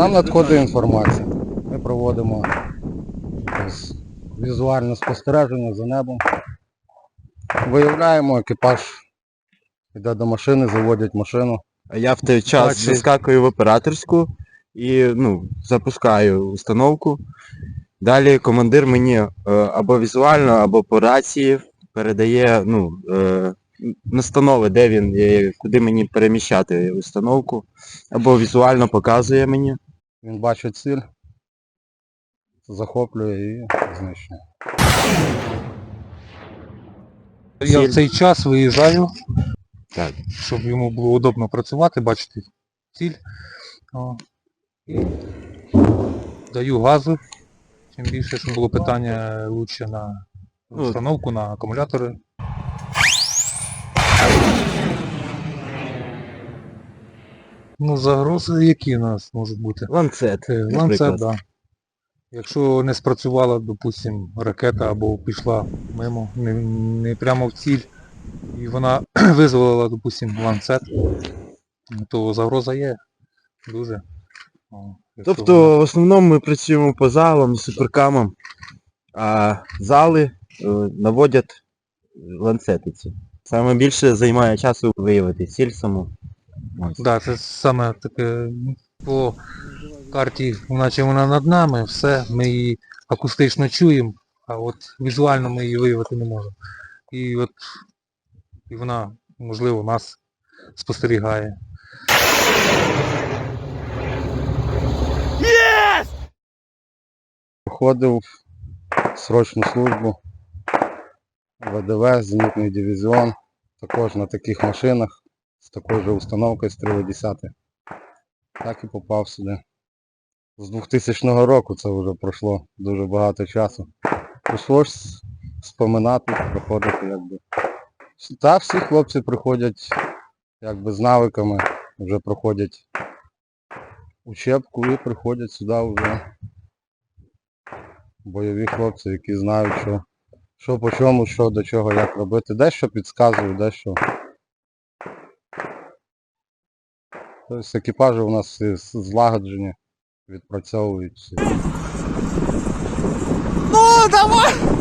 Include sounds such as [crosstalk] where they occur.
Нам надходить інформація. Ми проводимо візуальне спостереження за небом. Виявляємо екіпаж, йде до машини, заводять машину. А я в той час заскакую в операторську і ну, запускаю установку. Далі командир мені е, або візуально, або по рації передає ну, е, настанови, де він, е, куди мені переміщати установку, або візуально показує мені. Він бачить ціль, захоплює і знищує. Я в цей час виїжджаю, Так. щоб йому було удобно працювати, бачити ціль. О, і даю газу. Тим більше, щоб було питання лучше на Ну, установку, на акумулятори. Ну, загрози які у нас можуть бути? Ланцет. Е, наприклад. Да. Якщо не спрацювала, допустим, ракета або пішла мимо, не, не прямо в ціль, і вона [clears throat] визволила, допустим, ланцет, то загроза є. Дуже. О, якщо Тобто в основному ми працюємо по залам, суперкамам, а зали е, наводять ланцетиці. Саме більше займає часу виявити ціль саму. Ось. Да, це саме таке по карті, наче вона над нами, все, ми її акустично чуємо, а от візуально ми її виявити не можемо. І от і вона, можливо, нас спостерігає. Проходив срочну службу, ВДВ, зенітний дивізіон, також на таких машинах, з такою же установкою з 310. Так і попав сюди. З 2000 року це вже пройшло дуже багато часу. Прийшлось споминати, проходити якби. Та всі хлопці приходять якби з навиками, вже проходять учебку і приходять сюди вже бойові хлопці, які знають, що, що по чому, що до чого, як робити. Дещо підказують, дещо. Тобто екіпажі у нас злагоджені, відпрацьовують. Ну, давай!